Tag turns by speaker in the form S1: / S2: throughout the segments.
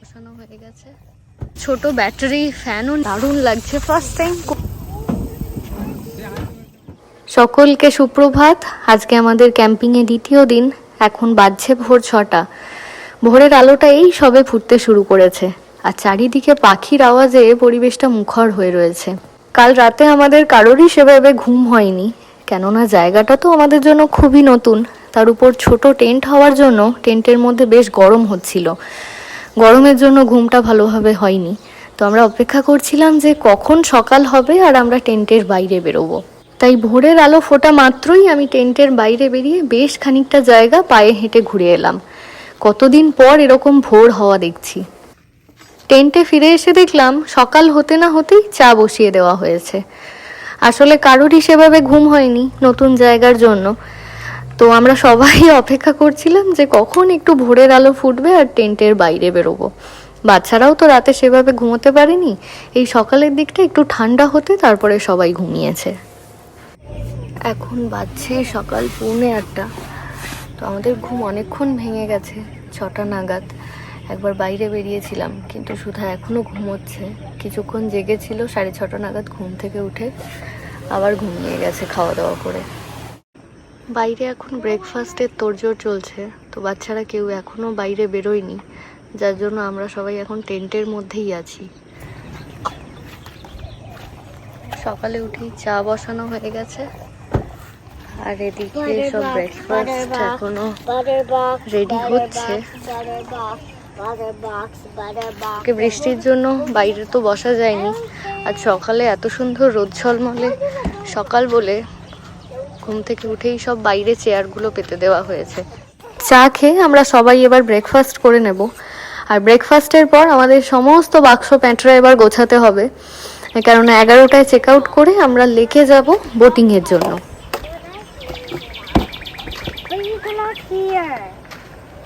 S1: বসানো হয়ে গেছে। ছোট ব্যাটারি ফ্যানও দারুণ লাগছে ফার্স্ট টাইম সকলকে সুপ্রভাত। আজকে আমাদের ক্যাম্পিংয়ে দ্বিতীয় দিন। এখন বাজছে ভোর ছটা। ভোরের আলোটা এই সবে ফুটতে শুরু করেছে। আর চারিদিকে পাখির আওয়াজে পরিবেশটা মুখর হয়ে রয়েছে। কাল রাতে আমাদের কারোরই সেভাবে ঘুম হয়নি। কেননা জায়গাটা তো আমাদের জন্য খুবই নতুন। তার উপর ছোট টেন্ট হওয়ার জন্য টেন্টের মধ্যে বেশ গরম হচ্ছিল। গরমের জন্য ঘুমটা ভালোভাবে হয়নি। তো আমরা অপেক্ষা করছিলাম যে কখন সকাল হবে আর আমরা টেন্টের বাইরে বেরোবো। তাই ভোরের আলো ফোটা মাত্রই আমি টেন্টের বাইরে বেরিয়ে বেশ খানিকটা জায়গা পায়ে হেঁটে ঘুরে এলাম। কতদিন পর এরকম ভোর হওয়া দেখছি। টেন্টে ফিরে এসে দেখলাম সকাল হতে না হতেই চা বসিয়ে দেওয়া হয়েছে। আসলে কারোরই সেভাবে ঘুম হয়নি নতুন জায়গার জন্য। তো আমরা সবাই অপেক্ষা করছিলাম যে কখন একটু ভোরের আলো ফুটবে আর টেন্টের বাইরে বেরোবো। বাচ্চারাও তো রাতে সেভাবে ঘুমোতে পারেনি। এই সকালের দিকটা একটু ঠান্ডা হতে তারপরে সবাই ঘুমিয়েছে। এখন বাজছে সকাল পৌনে আটটা। তো আমাদের ঘুম অনেকক্ষণ ভেঙে গেছে, ছটা নাগাদ। একবার বাইরে বেরিয়েছিলাম, কিন্তু সুধা এখনও ঘুমোচ্ছে। কিছুক্ষণ জেগেছিল, সাড়ে ছটা নাগাদ ঘুম থেকে উঠে আবার ঘুমিয়ে গেছে খাওয়া দাওয়া করে। বাইরে এখন ব্রেকফাস্টের তোড়জোড় চলছে। তো বাচ্চারা কেউ এখনও বাইরে বেরোয়নি। যার জন্য আমরা সবাই এখন টেন্টের মধ্যেই আছি। সকালে উঠেই চা বসানো হয়ে গেছে। আর এদিকে সব ব্রেকফাস্ট এখনও রেডি হচ্ছে। বৃষ্টির জন্য বাইরে তো বসা যায়নি। আর সকালে এত সুন্দর রোদ ঝলমলে। সকাল বলে ঘুম থেকে উঠেই সব বাইরে চেয়ারগুলো পেতে দেওয়া হয়েছে চা খেয়ে আমরা সবাই এবার ব্রেকফাস্ট করে নেব আর ব্রেকফাস্টের পর আমাদের সমস্ত বাক্স প্যান্টরা এবার গোছাতে হবে কেননা এগারোটায় চেক আউট করে আমরা লেকে যাব বোটিংয়ের জন্য.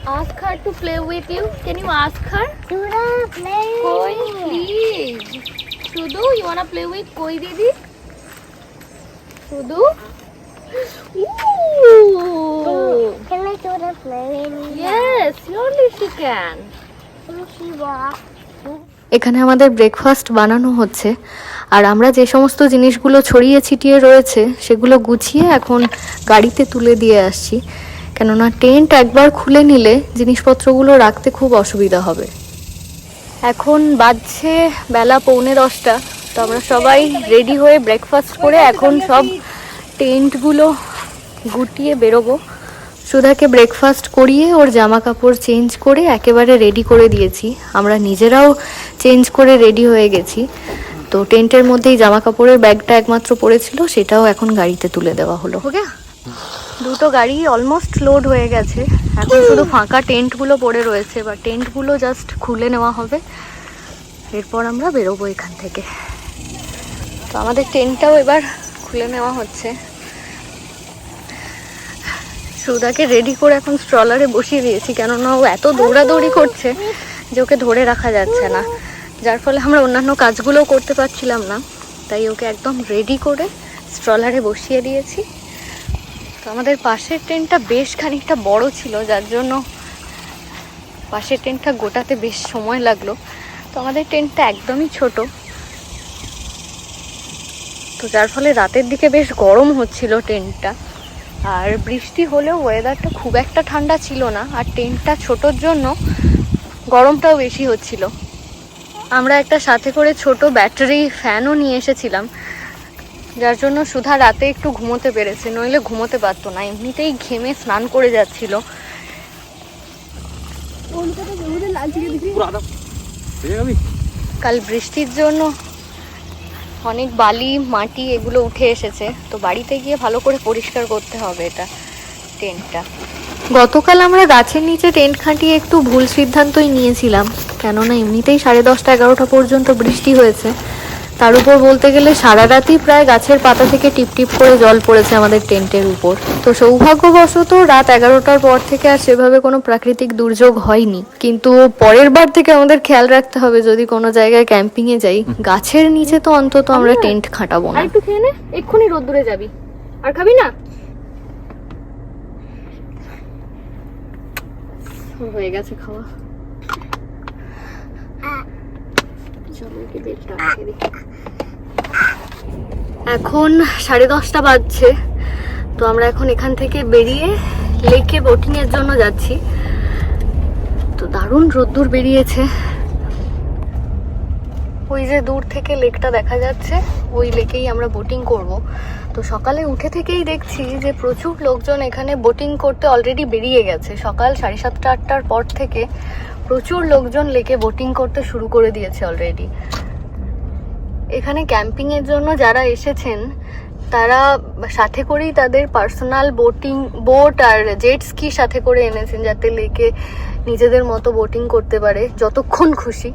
S1: Ask her to play with you. Can you ask her?
S2: Sura, play.
S1: Koi, please. Shudu, you wanna play with Koi Didi? Shudu? Ooh.
S2: Can I Sura play with?
S1: Yes, surely she can.
S2: Can she walk?
S1: এখানে আমাদের breakfast বানানো হচ্ছে আর আমরা যে সমস্ত জিনিসগুলো ছড়িয়ে ছিটিয়ে রয়েছে সেগুলো গুছিয়ে এখন গাড়িতে তুলে দিয়ে আসছি কেননা টেন্ট একবার খুলে নিলে জিনিসপত্রগুলো রাখতে খুব অসুবিধা হবে এখন বাজছে বেলা পৌনে দশটা তো আমরা সবাই রেডি হয়ে ব্রেকফাস্ট করে এখন সব টেন্টগুলো গুটিয়ে বেরোবো। সুধাকে ব্রেকফাস্ট করিয়ে ওর জামা কাপড় চেঞ্জ করে একেবারে রেডি করে দিয়েছি। আমরা নিজেরাও চেঞ্জ করে রেডি হয়ে গেছি। তো টেন্টের মধ্যেই জামা কাপড়ের ব্যাগটা একমাত্র পড়েছিল, সেটাও এখন গাড়িতে তুলে দেওয়া হলো। ওকে? দুটো গাড়ি অলমোস্ট লোড হয়ে গেছে। এখন শুধু ফাঁকা টেন্টগুলো পড়ে রয়েছে বা টেন্টগুলো জাস্ট খুলে নেওয়া হবে। এরপর আমরা বেরোবো এখান থেকে। তো আমাদের টেন্টটাও এবার খুলে নেওয়া হচ্ছে। সুদাকে রেডি করে এখন স্ট্রলারে বসিয়ে দিয়েছি, কেননা ও এত দৌড়াদৌড়ি করছে যে ওকে ধরে রাখা যাচ্ছে না। যার ফলে আমরা অন্যান্য কাজগুলোও করতে পারছিলাম না। তাই ওকে একদম রেডি করে স্ট্রলারে বসিয়ে দিয়েছি। তো আমাদের পাশের ট্রেনটা বেশ খানিকটা বড় ছিল, যার জন্য পাশের ট্রেনটা গোটাতে বেশ সময় লাগল। তো আমাদের ট্রেনটা একদমই ছোট। তো যার ফলে রাতের দিকে বেশ গরম হচ্ছিল টেন্টটা। আর বৃষ্টি হলেও ওয়েদারটা খুব একটা ঠান্ডা ছিল না আর টেন্টটা ছোটোর জন্য গরমটাও বেশি হচ্ছিল। আমরা একটা সাথে করে ছোট ব্যাটারি ফ্যানও নিয়ে এসেছিলাম যার জন্য সুধা রাতে একটু ঘুমোতে পেরেছে নইলে ঘুমোতে পারতো না এমনিতেই ঘেমে স্নান করে যাচ্ছিল। কাল বৃষ্টির জন্য অনেক বালি, মাটি এগুলো উঠে এসেছে। তো বাড়িতে গিয়ে ভালো করে পরিষ্কার করতে হবে এটা টেন্টটা। গতকাল আমরা গাছের নিচে টেন্ট খাটিয়ে একটু ভুল সিদ্ধান্তই নিয়েছিলাম। কেননা এমনিতেই সাড়ে দশটা এগারোটা পর্যন্ত বৃষ্টি হয়েছে। তার উপর বলতে গেলে সারা রাতই প্রায় গাছের পাতা থেকে টিপ টিপ করে জল পড়েছে আমাদের টেন্টের উপর। তো সৌভাগ্যবশত রাত এগারোটার পর থেকে আর সেভাবে কোনো প্রাকৃতিক দুর্যোগ হয়নি। কিন্তু পরের বার থেকে আমাদের খেয়াল রাখতে হবে যদি কোনো জায়গায় ক্যাম্পিং এ যাই। গাছের নিচে তো অন্তত আমরা টেন্ট খাটাবো না।
S3: একটু খেয়ে নে এক্ষুনি রোদ্দুরে যাবি। আর খাবি না?
S1: হয়ে গেছে খাওয়া। এখন সাড়ে দশটা বাজছে, তো আমরা এখন এখান থেকে বেরিয়ে লেকে বোটিং এর জন্য যাচ্ছি। তো দারুণ রোদ্দুর বেরিয়েছে। ওই যে দূর থেকে লেকটা দেখা যাচ্ছে, ওই লেকেই আমরা বোটিং করব। তো সকালে উঠে থেকেই দেখছি যে প্রচুর লোকজন এখানে বোটিং করতে অলরেডি বেরিয়ে গেছে। সকাল সাড়ে সাতটা, আটটার পর থেকে প্রচুর লোকজন লেকে বোটিং করতে শুরু করে দিয়েছে অলরেডি এখানে ক্যাম্পিং এর জন্য যারা এসেছেন, তারা সাথে করেই তাদের পার্সোনাল বোটিং বোট আর জেট স্কি সাথে করে এনেছেন যাতে লেকে নিজেদের মতো বোটিং করতে পারে, যতক্ষণ খুশি।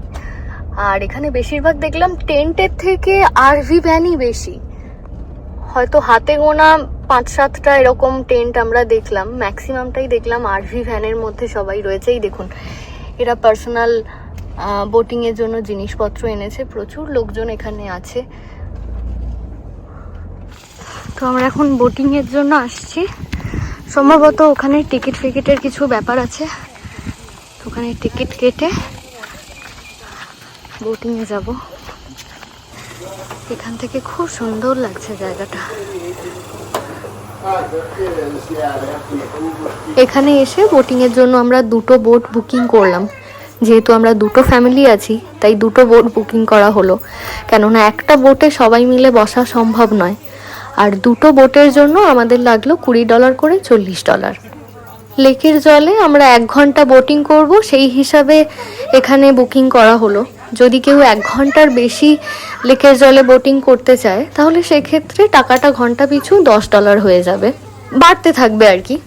S1: আর এখানে বেশিরভাগ দেখলাম টেন্টের থেকে আরভি ভ্যানই বেশি। হয়তো হাতে গোনা পাঁচ সাতটা এরকম টেন্ট আমরা দেখলাম ম্যাক্সিমামটাই দেখলাম আরভি ভ্যানের মধ্যে সবাই রয়েছেই। দেখুন এরা পার্সোনাল বোটিং এর জন্য জিনিসপত্র এনেছে, প্রচুর লোকজন এখানে আছে। তো আমরা এখন বোটিং এর জন্য আসছি। সম্ভবত ওখানে টিকিট ফিকিটের কিছু ব্যাপার আছে। ওখানে টিকিট কেটে বোটিং এ যাব। এখান থেকে খুব সুন্দর লাগছে জায়গাটা। এখানে এসে বোটিং এর জন্য আমরা দুটো বোট বুকিং করলাম। যেহেতু আমরা দুটো ফ্যামিলি আছি, তাই দুটো বোট বুকিং করা হলো। কেননা একটা বোটে সবাই মিলে বসা সম্ভব নয়। আর দুটো বোটের জন্য আমাদের লাগল কুড়ি ডলার করে চল্লিশ ডলার লেকের জলে আমরা এক ঘণ্টা বোটিং করব, সেই হিসাবে এখানে বুকিং করা হলো। যদি কেউ এক ঘণ্টার বেশি লেকের জলে বোটিং করতে চায়, তাহলে সেক্ষেত্রে টাকাটা ঘণ্টা পিছু দশ ডলার হয়ে যাবে। বাড়তে থাকবে আর কি।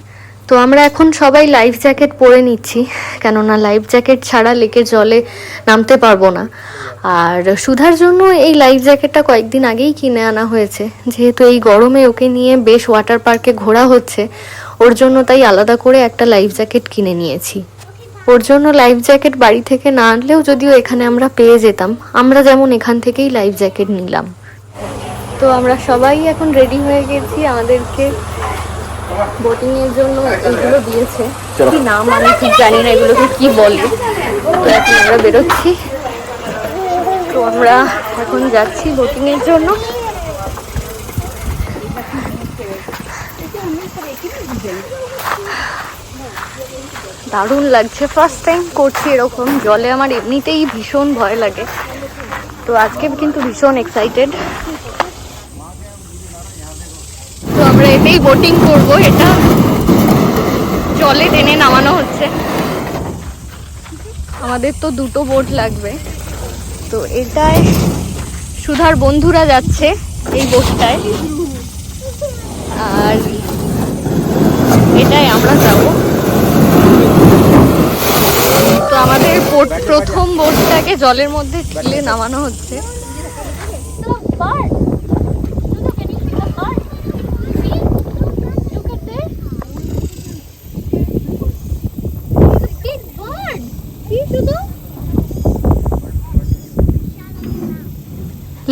S1: তো আমরা এখন সবাই লাইফ জ্যাকেট পরে নিচ্ছি, কেননা লাইফ জ্যাকেট ছাড়া লেকের জলে নামতে পারব না। আর সুধার জন্য এই লাইফ জ্যাকেটটা কয়েকদিন আগেই কিনে আনা হয়েছে। যেহেতু এই গরমে ওকে নিয়ে বেশ ওয়াটার পার্কে ঘোরা হচ্ছে, ওর জন্য তাই আলাদা করে একটা লাইফ জ্যাকেট কিনে নিয়েছি। ওর জন্য লাইফ জ্যাকেট বাড়ি থেকে না আনলেও যদিও এখানে আমরা পেয়ে যেতাম আমরা যেমন এখান থেকেই লাইফ জ্যাকেট নিলাম। তো আমরা সবাই এখন রেডি হয়ে গেছি আমাদেরকে বোটিং এর জন্য এগুলো দিয়েছে। কি নাম আমি ঠিক জানি না এগুলোকে কি বলে। তো এখন আমরা বেরোচ্ছি। তো আমরা এখন যাচ্ছি বোটিং এর জন্য। দারুণ লাগছে। ফার্স্ট টাইম করছি এরকম। জলে আমার এমনিতেই ভীষণ ভয় লাগে। তো আজকে কিন্তু ভীষণ এক্সাইটেড তো আমরা এতেই বোটিং করব। এটা জলে টেনে নামানো হচ্ছে। আমাদের তো দুটো বোট লাগবে। তো এটায় সুধার বন্ধুরা যাচ্ছে এই বোটটায় আর এটাই আমরা যাব তো আমাদের বোট, প্রথম বোটটাকে জলের মধ্যে ঠেলে নামানো হচ্ছে।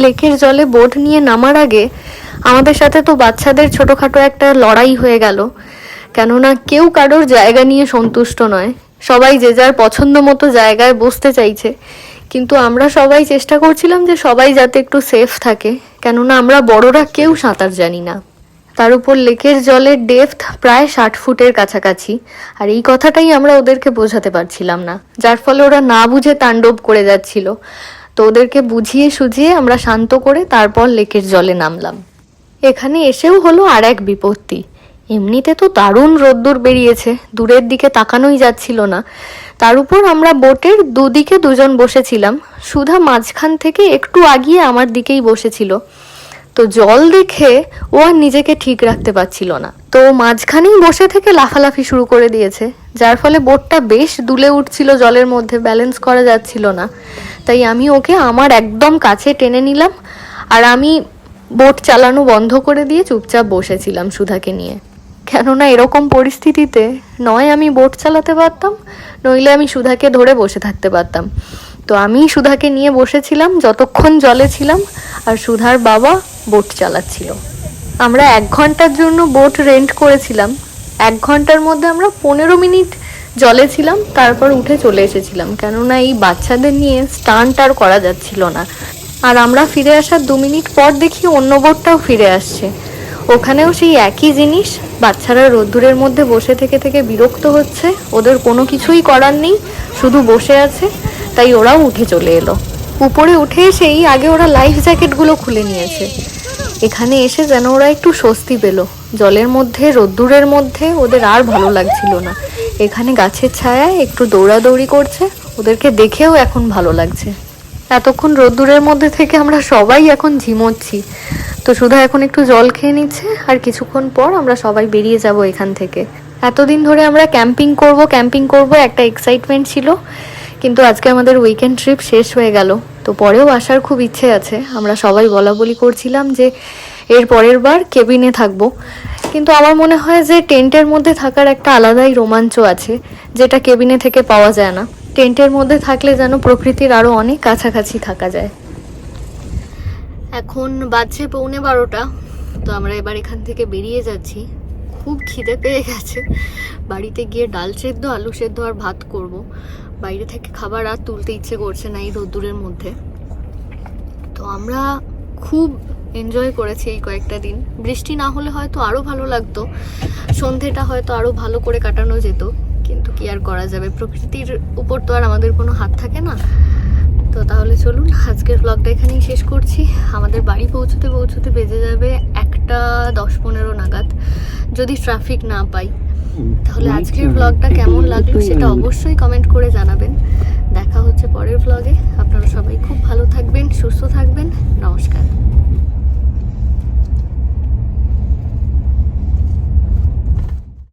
S1: লেকের জলে বোট নিয়ে নামার আগে আমাদের সাথে তো বাচ্চাদের ছোটখাটো একটা লড়াই হয়ে গেল। কেননা কেউ কারোর জায়গা নিয়ে সন্তুষ্ট নয়। সবাই যে যার পছন্দ মতো জায়গায় বসতে চাইছে। কিন্তু আমরা সবাই চেষ্টা করছিলাম যে সবাই যাতে একটু সেফ থাকে। কেননা আমরা বড়রা কেউ সাঁতার জানি না। তার উপর লেকের জলের ডেপথ প্রায় ষাট ফুটের কাছাকাছি। আর এই কথাটাই আমরা ওদেরকে বোঝাতে পারছিলাম না। যার ফলে ওরা না বুঝে তাণ্ডব করে যাচ্ছিল। তো ওদেরকে বুঝিয়ে সুঝিয়ে আমরা শান্ত করে তারপর লেকের জলে নামলাম। এখানে এসেও হলো আর এক বিপত্তি। এমনিতে তো দারুণ রোদ্দুর বেরিয়েছে, দূরের দিকে তাকানোই যাচ্ছিল না। তার উপর আমরা বোটের দুদিকে দুজন বসেছিলাম, সুধা মাঝখান থেকে একটু আগিয়ে আমার দিকেই বসেছিল। তো জল দেখে ও আর নিজেকে ঠিক রাখতে পারছিল না। তো মাঝখানেই বসে থেকে লাফালাফি শুরু করে দিয়েছে, যার ফলে বোটটা বেশ দুলে উঠছিল, জলের মধ্যে ব্যালেন্স করা যাচ্ছিল না। তাই আমি ওকে আমার একদম কাছে টেনে নিলাম, আর আমি বোট চালানো বন্ধ করে দিয়ে চুপচাপ বসেছিলাম সুধাকে নিয়ে। কেননা এরকম পরিস্থিতিতে নয় আমি বোট চালাতে পারতাম, নইলে আমি সুধাকে ধরে বসে থাকতে পারতাম। তো আমি সুধাকে নিয়ে বসেছিলাম, যতক্ষণ জলে ছিলাম, আর সুধার বাবা বোট চালাচ্ছিল। আমরা এক ঘণ্টার জন্য বোট রেন্ট করেছিলাম। এক ঘণ্টার মধ্যে আমরা পনেরো মিনিট জলে ছিলাম, তারপর উঠে চলে এসেছিলাম। কেননা এই বাচ্চাদের নিয়ে স্টান্ট আর করা যাচ্ছিল না। আর আমরা ফিরে আসার দু মিনিট পর দেখি অন্য বোটটাও ফিরে আসছে। ওখানেও সেই একই জিনিস? বাচ্চারা রোদ্দুরের মধ্যে বসে থেকে থেকে বিরক্ত হচ্ছে। ওদের কোনো কিছুই করার নেই, শুধু বসে আছে। তাই ওরাও উঠে চলে এলো। উপরে উঠে এসেই আগে ওরা লাইফ জ্যাকেটগুলো খুলে নিয়েছে। এখানে এসে যেন ওরা একটু স্বস্তি পেল। জলের মধ্যে, রোদ্দুরের মধ্যে ওদের আর ভালো লাগছিল না। এখানে গাছের ছায়ায় একটু দৌড়াদৌড়ি করছে। ওদেরকে দেখেও এখন ভালো লাগছে। এতক্ষণ রোদ্দুরের মধ্যে থেকে আমরা সবাই এখন ঝিমোচ্ছি। তো শুধু এখন একটু জল খেয়ে নিচ্ছে, আর কিছুক্ষণ পর আমরা সবাই বেরিয়ে যাব এখান থেকে। এতদিন ধরে আমরা ক্যাম্পিং করব ক্যাম্পিং করব, একটা এক্সাইটমেন্ট ছিল। কিন্তু আজকে আমাদের উইকেন্ড ট্রিপ শেষ হয়ে গেল। তো পরেও আসার খুব ইচ্ছে আছে। আমরা সবাই বলা বলি করছিলাম যে এর পরের বার কেবিনে থাকব। কিন্তু আমার মনে হয় যে টেন্টের মধ্যে থাকার একটা আলাদাই রোমাঞ্চ আছে, যেটা কেবিনে থেকে পাওয়া যায় না। টেন্টের মধ্যে থাকলে যেন প্রকৃতির আরও অনেক কাছাকাছি থাকা যায়। এখন বাজছে পৌনে বারোটা, তো আমরা এবার এখান থেকে বেরিয়ে যাচ্ছি। খুব খিদে পেয়ে গেছে। বাড়িতে গিয়ে ডাল সেদ্ধ, আলু সেদ্ধ আর ভাত করব। বাইরে থেকে খাবার আর তুলতে ইচ্ছে করছে না এই রোদ্দুরের মধ্যে। তো আমরা খুব এনজয় করেছি এই কয়েকটা দিন। বৃষ্টি না হলে হয়তো আরও ভালো লাগতো। সন্ধেটা হয়তো আরও ভালো করে কাটানো যেত। কিন্তু কি আর করা যাবে? প্রকৃতির উপর তো আর আমাদের কোনো হাত থাকে না। তো তাহলে চলুন আজকের ব্লগটা এখানেই শেষ করছি। আমাদের বাড়ি পৌঁছতে পৌঁছতে বেজে যাবে একটা দশ পনেরো নাগাদ। যদি ট্রাফিক না পাই তাহলে আজকের ব্লগটা কেমন লাগল সেটা অবশ্যই কমেন্ট করে জানাবেন। দেখা হচ্ছে পরের ব্লগে আপনারা সবাই খুব ভালো থাকবেন সুস্থ থাকবেন। নমস্কার।